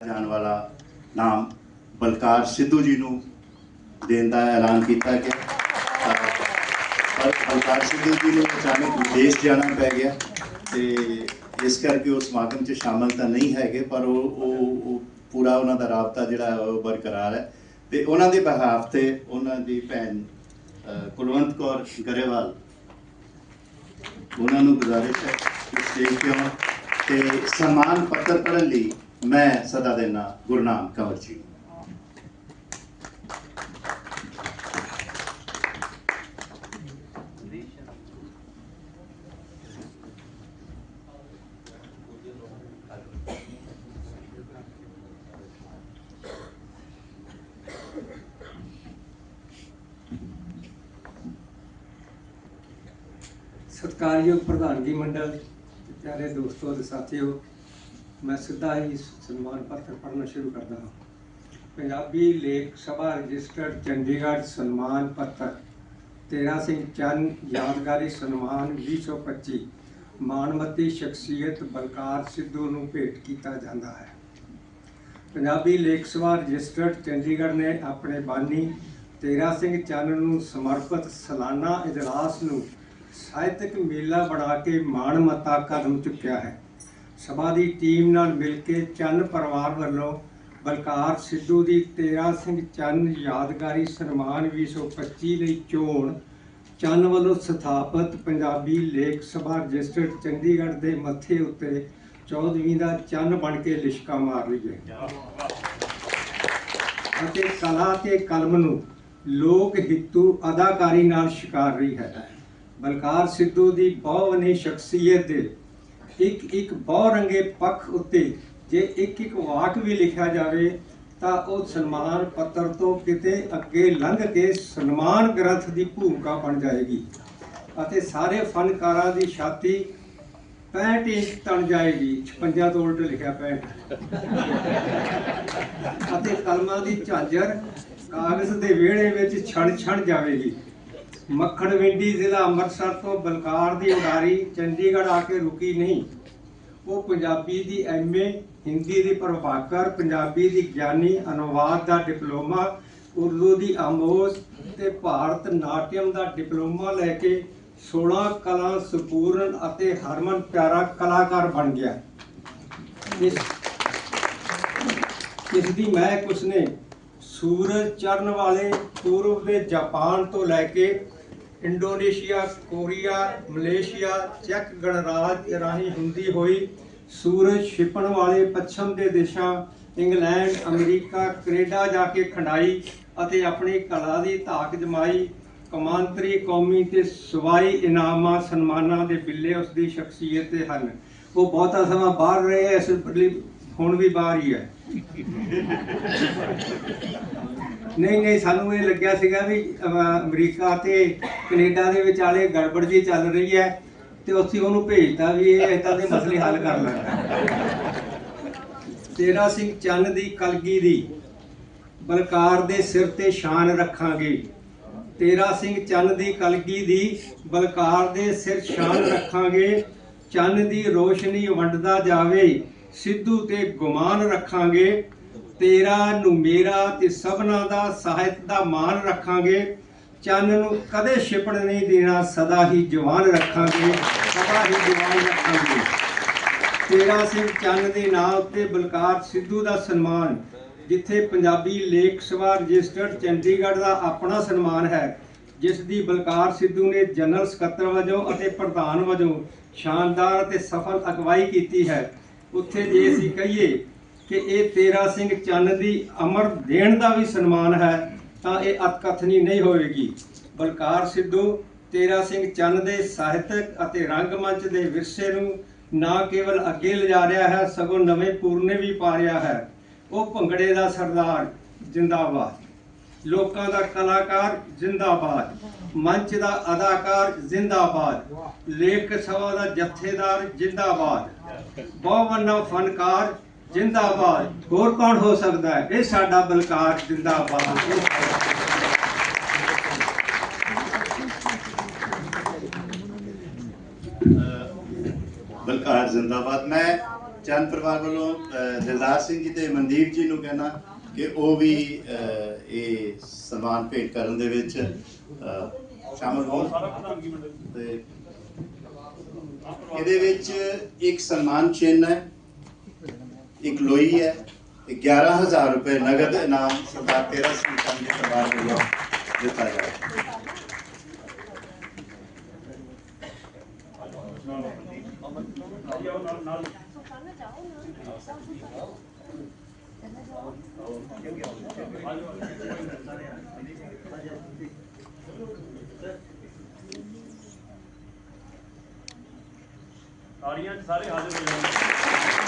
ਜਾਣ ਵਾਲਾ ਨਾਮ ਬਲਕਾਰ ਸਿੱਧੂ ਜੀ ਨੂੰ ਦੇਣ ਦਾ ਐਲਾਨ ਕੀਤਾ ਗਿਆ। ਪਰ ਬਲਕਾਰ ਸਿੱਧੂ ਜੀ ਨੂੰ ਅਚਾਨਕ ਵਿਦੇਸ਼ ਜਾਣਾ ਪੈ ਗਿਆ ਤੇ ਇਸ ਕਰਕੇ ਉਹ ਸਮਾਗਮ 'ਚ ਸ਼ਾਮਲ ਤਾਂ ਨਹੀਂ ਹੈਗੇ, ਪਰ ਉਹ ਉਹ ਪੂਰਾ ਉਹਨਾਂ ਦਾ ਰਾਬਤਾ ਜਿਹੜਾ ਉਹ ਬਰਕਰਾਰ ਹੈ। ਤੇ ਉਹਨਾਂ ਦੇ ਬਹਾਵ ਤੇ ਉਹਨਾਂ ਦੀ ਭੈਣ ਕੁਲਵੰਤ ਕੌਰ ਗਰੇਵਾਲ ਉਹਨਾਂ ਨੂੰ ਗੁਜ਼ਾਰਿਸ਼ ਹੈ ਕਿ ਸਟੇਜ ਤੇ ਸਨਮਾਨ ਪੱਤਰ ਪੜ੍ਹਨ ਲਈ ਮੈਂ ਸਦਾ ਦੇਣਾ ਗੁਰਨਾਮ ਕੰਵਰ ਜੀ ਨੂੰ। ਸਤਿਕਾਰਯੋਗ ਪ੍ਰਧਾਨਗੀ ਮੰਡਲ ਪਿਆਰੇ ਦੋਸਤੋ ਤੇ ਸਾਥੀਓ ਮੈਂ ਸਿੱਧਾ ਹੀ ਸਨਮਾਨ ਪੱਤਰ ਪੜ੍ਹਨਾ ਸ਼ੁਰੂ ਕਰਦਾ ਹਾਂ। ਪੰਜਾਬੀ ਲੇਖ ਸਭਾ ਰਜਿਸਟਰਡ ਚੰਡੀਗੜ੍ਹ ਸਨਮਾਨ ਪੱਤਰ, ਤੇਰਾ ਸਿੰਘ ਚੰਨ, ਯਾਦਗਾਰੀ ਸਨਮਾਨ 2025 ਮਾਨਮਤੀ ਸ਼ਖਸੀਅਤ ਬਲਕਾਰ ਸਿੱਧੂ ਨੂੰ ਭੇਟ ਕੀਤਾ ਜਾਂਦਾ ਹੈ। ਪੰਜਾਬੀ ਲੇਖ ਸਭਾ ਰਜਿਸਟਰਡ ਚੰਡੀਗੜ੍ਹ ਨੇ ਆਪਣੇ ਬਾਨੀ ਤੇਰਾ ਸਿੰਘ ਚੰਨ ਨੂੰ ਸਮਰਪਿਤ ਸਾਲਾਨਾ ਇਜਲਾਸ ਨੂੰ ਸਾਹਿਤਕ ਮੇਲਾ ਬਣਾ ਕੇ ਮਾਣਮੱਤਾ ਕਦਮ ਚੁੱਕਿਆ ਹੈ। ਸਭਾ ਦੀ ਟੀਮ ਨਾਲ ਮਿਲ ਕੇ ਚੰਨ ਪਰਿਵਾਰ ਵੱਲੋਂ ਬਲਕਾਰ ਸਿੱਧੂ ਦੀ ਤੇਰਾ ਸਿੰਘ ਚੰਨ ਯਾਦਗਾਰੀ ਸਨਮਾਨ 2025 ਲਈ ਚੋਣ ਚੰਨ ਵੱਲੋਂ ਸਥਾਪਿਤ ਪੰਜਾਬੀ ਲੇਖ ਸਭਾ ਰਜਿਸਟਰਡ ਚੰਡੀਗੜ੍ਹ ਦੇ ਮੱਥੇ ਉੱਤੇ 14ਵੀਂ ਦਾ ਚੰਨ ਬਣ ਕੇ ਲਿਸ਼ਕਾ ਮਾਰ ਰਹੀ ਹੈ ਅਤੇ ਕਲਾ ਤੇ ਕਲਮ ਨੂੰ ਲੋਕ ਹਿੱਤੂ ਅਦਾਕਾਰੀ ਨਾਲ ਸ਼ਿਕਾਰ ਰਹੀ ਹੈ। ਬਲਕਾਰ ਸਿੱਧੂ ਦੀ ਬਹੁਵਨੀ ਸ਼ਖਸੀਅਤ ਦੇ ਇੱਕ ਇੱਕ ਬਹੁ ਰੰਗੇ ਪੱਖ ਉੱਤੇ ਜੇ ਇੱਕ ਇੱਕ ਵਾਕ ਵੀ ਲਿਖਿਆ ਜਾਵੇ, ਤਾਂ ਉਹ ਸਨਮਾਨ ਪੱਤਰ ਤੋਂ ਕਿਤੇ ਅੱਗੇ ਲੰਘ ਕੇ ਸਨਮਾਨ ਗ੍ਰੰਥ ਦੀ ਭੂਮਿਕਾ ਬਣ ਜਾਏਗੀ ਅਤੇ ਸਾਰੇ ਫਨਕਾਰਾਂ ਦੀ ਛਾਤੀ 65 ਇੰਚ ਤਣ ਜਾਏਗੀ। 56 ਤੋਂ ਉਲਟ ਲਿਖਿਆ 65 ਅਤੇ ਕਲਮਾਂ ਦੀ ਝਾਂਜਰ ਕਾਗਜ਼ ਦੇ ਵਿਹੜੇ ਵਿੱਚ ਛਣ ਛਣ ਜਾਵੇਗੀ। ਮੱਖਣਵਿੰਡੀ ਜ਼ਿਲ੍ਹਾ ਅੰਮ੍ਰਿਤਸਰ ਤੋਂ ਬਲਕਾਰ ਦੀ ਉਡਾਰੀ ਚੰਡੀਗੜ੍ਹ ਆ ਕੇ ਰੁਕੀ ਨਹੀਂ। ਉਹ ਪੰਜਾਬੀ ਦੀ ਐਮਏ ਹਿੰਦੀ ਦੀ ਪ੍ਰਭਾਕਰ, ਪੰਜਾਬੀ ਦੀ ਗਿਆਨੀ, ਅਨੁਵਾਦ ਦਾ ਡਿਪਲੋਮਾ, ਉਰਦੂ ਦੀ ਆਮੋਜ਼ ਤੇ ਭਾਰਤ ਨਾਟਿਅਮ ਦਾ ਡਿਪਲੋਮਾ ਲੈ ਕੇ 16 ਕਲਾ ਸੰਪੂਰਨ ਅਤੇ ਹਰਮਨ ਪਿਆਰਾ ਕਲਾਕਾਰ ਬਣ ਗਿਆ। ਇਸ ਇਸ ਦੀ ਮਹਿਕ ਉਸਨੇ ਸੂਰਜ ਚੜ੍ਹਨ ਵਾਲੇ ਪੂਰਬ ਦੇ ਜਾਪਾਨ ਤੋਂ ਲੈ ਕੇ ਇੰਡੋਨੇਸ਼ੀਆ, ਕੋਰੀਆ, ਮਲੇਸ਼ੀਆ, ਚੈੱਕ ਗਣਰਾਜ ਰਾਹੀਂ ਹੁੰਦੀ ਹੋਈ ਸੂਰਜ ਛਿਪਣ ਵਾਲੇ ਪੱਛਮ ਦੇ ਦੇਸ਼ਾਂ, ਇੰਗਲੈਂਡ, ਅਮਰੀਕਾ, ਕੈਨੇਡਾ ਜਾ ਕੇ ਖੰਡਾਈ ਅਤੇ ਆਪਣੀ ਕਲਾ ਦੀ ਧਾਕ ਜਮਾਈ। ਕਮਾਂਤਰੀ ਕੌਮੀ ਤੇ ਸਵਾਈ ਇਨਾਮਾਂ, ਸਨਮਾਨਾਂ ਦੇ ਬਿੱਲੇ ਉਸ ਦੀ ਸ਼ਖਸੀਅਤ ਤੇ ਹਨ। ਉਹ ਬਹੁਤਾ ਸਮਾਂ ਬਾਹਰ ਰਹੇ, ਇਸ ਲਈ ਹੁਣ ਵੀ ਬਾਹਰ ਹੀ ਹੈ। ਨਹੀਂ ਨਹੀਂ ਸਾਨੂੰ ਇਹ ਲੱਗਿਆ ਸੀਗਾ ਵੀ ਅਮ, ਅਮਰੀਕਾ ਤੇ ਕੈਨੇਡਾ ਦੇ ਵਿਚਾਲੇ ਗੜਬੜ ਜੀ ਚੱਲ ਰਹੀ ਹੈ ਤੇ ਉੱਥੇ ਉਹਨੂੰ ਭੇਜਤਾ ਵੀ ਇਹ ਇਦਾਂ ਦੇ ਮਸਲੇ ਹੱਲ ਕਰ ਲੈਂਦਾ ਤੇਰਾ ਸਿੰਘ ਚੰਨ ਦੀ ਕਲਗੀ ਦੀ ਬਲਕਾਰ ਦੇ ਸਿਰ ਤੇ ਸ਼ਾਨ ਰੱਖਾਂਗੇ। ਤੇਰਾ ਸਿੰਘ ਚੰਨ ਦੀ ਕਲਗੀ ਦੀ ਬਲਕਾਰ ਦੇ ਸਿਰ ਸ਼ਾਨ ਰੱਖਾਂਗੇ। ਚੰਨ ਦੀ ਰੋਸ਼ਨੀ ਵੰਡਦਾ ਜਾਵੇ ਸਿੱਧੂ ਤੇ ਗੁਮਾਨ ਰੱਖਾਂਗੇ। ਤੇਰਾ ਨੂੰ ਮੇਰਾ ਤੇ ਸਭਨਾ ਦਾ ਸਾਹਿਤ ਦਾ ਮਾਨ ਰੱਖਾਂਗੇ। ਚੰਨ ਨੂੰ ਕਦੇ ਛਿਪਣ ਨਹੀਂ ਦੇਣਾ, ਸਦਾ ਹੀ ਜਵਾਨ ਰੱਖਾਂਗੇ, ਸਦਾ ਹੀ ਜਵਾਨ ਰੱਖਾਂਗੇ। ਤੇਰਾ ਸਿੰਘ ਚੰਨ ਦੇ ਨਾਂ ਉੱਤੇ ਬਲਕਾਰ ਸਿੱਧੂ ਦਾ ਸਨਮਾਨ, ਜਿੱਥੇ ਪੰਜਾਬੀ ਲੇਖ ਸਭਾ ਰਜਿਸਟਰਡ ਚੰਡੀਗੜ੍ਹ ਦਾ ਆਪਣਾ ਸਨਮਾਨ ਹੈ ਜਿਸ ਦੀ ਬਲਕਾਰ ਸਿੱਧੂ ਨੇ ਜਨਰਲ ਸਕੱਤਰ ਵਜੋਂ ਅਤੇ ਪ੍ਰਧਾਨ ਵਜੋਂ ਸ਼ਾਨਦਾਰ ਅਤੇ ਸਫਲ ਅਗਵਾਈ ਕੀਤੀ ਹੈ। ਉੱਥੇ ਜੇ ਅਸੀਂ ਕਹੀਏ ਕਿ ਇਹ ਤੇਰਾ ਸਿੰਘ ਚੰਨ ਦੀ ਅਮਰ ਦੇਣ ਦਾ ਵੀ ਸਨਮਾਨ ਹੈ, ਤਾਂ ਇਹ ਅਤਕਥਨੀ ਨਹੀਂ ਹੋਵੇਗੀ। ਬਲਕਾਰ ਸਿੱਧੂ, ਤੇਰਾ ਸਿੰਘ ਚੰਨ ਦੇ ਸਾਹਿਤਕ ਅਤੇ ਰੰਗਮੰਚ ਦੇ ਵਿਰਸੇ ਨੂੰ ਨਾ ਕੇਵਲ ਅੱਗੇ ਲਿਜਾ ਰਿਹਾ ਹੈ, ਸਗੋਂ ਨਵੇਂ ਪੂਰਨੇ ਵੀ ਪਾ ਰਿਹਾ ਹੈ। ਉਹ ਭੰਗੜੇ ਦਾ ਸਰਦਾਰ, ਜਿੰਦਾਬਾਦ। ਲੋਕਾਂ ਦਾ ਕਲਾਕਾਰ, ਜਿੰਦਾਬਾਦ। ਮੰਚ ਦਾ ਅਦਾਕਾਰ, ਜਿੰਦਾਬਾਦ। ਲੇਖ ਸਭਾ ਦਾ ਜਥੇਦਾਰ, ਜਿੰਦਾਬਾਦ। ਬਹੁਵੰਨਾ ਫਨਕਾਰ ਜਿੰਦਾਬਾਦ ਹੋਰ ਕੌਣ ਹੋ ਸਕਦਾ ਹੈ? ਇਹ ਸਾਡਾ ਬਲਕਾਰ ਜਿੰਦਾਬਾਦ ਬਲਕਾਰ ਜ਼ਿੰਦਾਬਾਦ। ਮੈਂ ਚੰਦ ਪਰਿਵਾਰ ਵੱਲੋਂ ਦਿਲਦਾਰ ਸਿੰਘ ਜੀ ਤੇ ਮਨਦੀਪ ਜੀ ਨੂੰ ਕਹਿਣਾ ਕਿ ਉਹ ਵੀ ਅਹ, ਇਹ ਸਨਮਾਨ ਭੇਟ ਕਰਨ ਦੇ ਵਿੱਚ ਅਹ, ਸ਼ਾਮਲ ਹੋਣ। ਤੇ ਇਹਦੇ ਵਿੱਚ ਇੱਕ ਸਨਮਾਨ ਚਿੰਨ੍ਹ ਹੈ। ਇੱਕ ਲੋਈ ਹੈ ਤੇ 11000 ਰੁਪਏ ਨਗਦ ਇਨਾਮ ਸਰਦਾਰ ਤੇਰਾ ਸਿੰਘ ਚੰਦ ਦੇ ਪਰਿਵਾਰ ਵੱਲੋਂ ਦਿੱਤਾ ਜਾਏਗਾ ਤਾੜੀਆਂ 'ਚ ਸਾਰੇ ਹਾਜ਼ਰ ਹੋ ਜਾਣਗੇ